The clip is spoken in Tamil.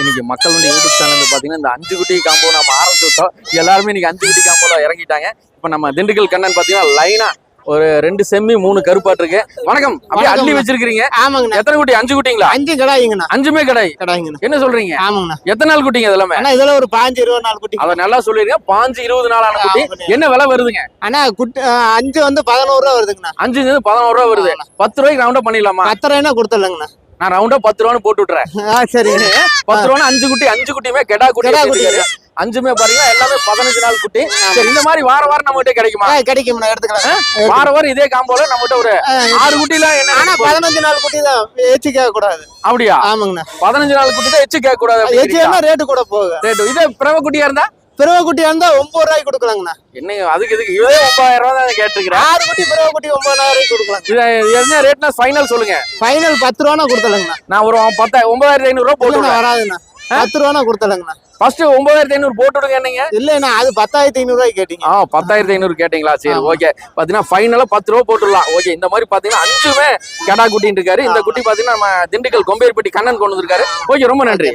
இன்னைக்கு மக்கள் வந்து யூடியூப் சேனல் பாத்தீங்கன்னா இந்த அஞ்சு குட்டி காம்போ நம்ம ஆரம்பிச்சு விட்டோம். எல்லாருமே இன்னைக்கு அஞ்சு குட்டி காம்போல இறங்கிட்டாங்க. இப்ப நம்ம திண்டுக்கல் கண்ணன் பாத்தீங்கன்னா லைனா ஒரு ரெண்டு செம்மி மூணு கருப்பாட்டு இருக்கு. வணக்கம். அப்படியே அள்ளி. வச்சிருக்கீங்க ஆமாங்கண்ணா. எத்தனை குட்டி? அஞ்சு குட்டிங்களா? அஞ்சு கடாயிங்கண்ணா. அஞ்சுமே கடை கடாயிங்கண்ணா. என்ன சொல்றீங்க? ஆமாங்கண்ணா. எத்தனை நாள் குட்டிங்க இதெல்லாமே? அண்ணா இதுல ஒரு பாஞ்சு இருபது நாள் குட்டி. அத நல்லா சொல்லிருங்க பாஞ்சு இருபது நாள் ஆன குட்டி. என்ன விலை வருதுங்க? அண்ணா குட்டி அஞ்சு வந்து பதினோரு ரூபா வருதுங்கண்ணா. அஞ்சு பதினோரு ரூபா வருது. பத்து ரூபாய்க்கு ரவுண்டா பண்ணிடலாமா? பத்து ரூபாய்னா கொடுத்துடலங்கண்ணா. நான் ரவுண்டா பத்து ரூபான்னு போட்டு விட்டுறேன். சரிங்க பத்து ரூபான்னு அஞ்சு குட்டி அஞ்சு குட்டியுமே கெடா குட்டி கெடா குட்டி. அஞ்சுமே பாத்தீங்கன்னா எல்லாமே பதினஞ்சு நாள் குட்டி. சரி இந்த மாதிரி வார வாரம் நம்ம கிட்ட கிடைக்குமா? ஆ கிடைக்கும்ண்ணா எடுத்துக்கலாம். வார வாரம் இதே காம்போல நம்ம கிட்ட ஒரு ஆறு குட்டிலாம் என்ன ஆனா பதினஞ்சு நாள் குட்டி தான் ஏச்சு கேட்க கூடாது. அப்படியா? ஆமாங்கண்ணா. பதினஞ்சு நாள் குட்டி தான் எச்சு கேட்க கூடாது ஏச்சுன்னா ரேட்டு கூட போகுது ரேட்டு இதே பிரவ குட்டியா இருந்தா? பிறவை இருந்தா ஒன்பது ரூபாய்க்கு கொடுக்கலாங்கண்ணா. என்ன அதுக்கு இதுக்கு இதே ஒன்பதாயிரம் ரூபாய் தான் கேட்டிருக்கிறேன் ஆறு குட்டி பிறவை குட்டி ஒன்பதாயிரம் ரூபாய்க்கு கொடுக்கலாம். இது என்ன ரேட்னா ஃபைனல் சொல்லுங்க. ஃபைனல் பத்து ரூபானா கொடுத்துலங்கண்ணா. நான் ஒரு பத்த ஒன்பதாயிரத்தி ஐநூறு ரூபா போட்டு வராதுண்ணா. பத்து ரூபானா கொடுத்துலங்கண்ணா. ஃபர்ஸ்ட் ஒன்பதாயிரத்தி ஐநூறு போட்டு விடுங்க நீங்க இல்லைண்ணா அது பத்தாயிரத்தி ஐநூறு ரூபாய்க்கு கேட்டீங்க. ஆ பத்தாயிரத்தி ஐநூறு கேட்டீங்களா? சரி. ஓகே பாத்தீங்கன்னா ஃபைனலா பத்து ரூபா போட்டுடலாம். ஓகே இந்த மாதிரி பாத்தீங்கன்னா அஞ்சுமே கடா குட்டின்னு இருக்காரு. இந்த குட்டி பாத்தீங்கன்னா நம்ம திண்டுக்கல் கொம்பேரிப்பட்டி கண்ணன் கொண்டு வந்திருக்காரு. ஓகே ரொம்ப நன்றி.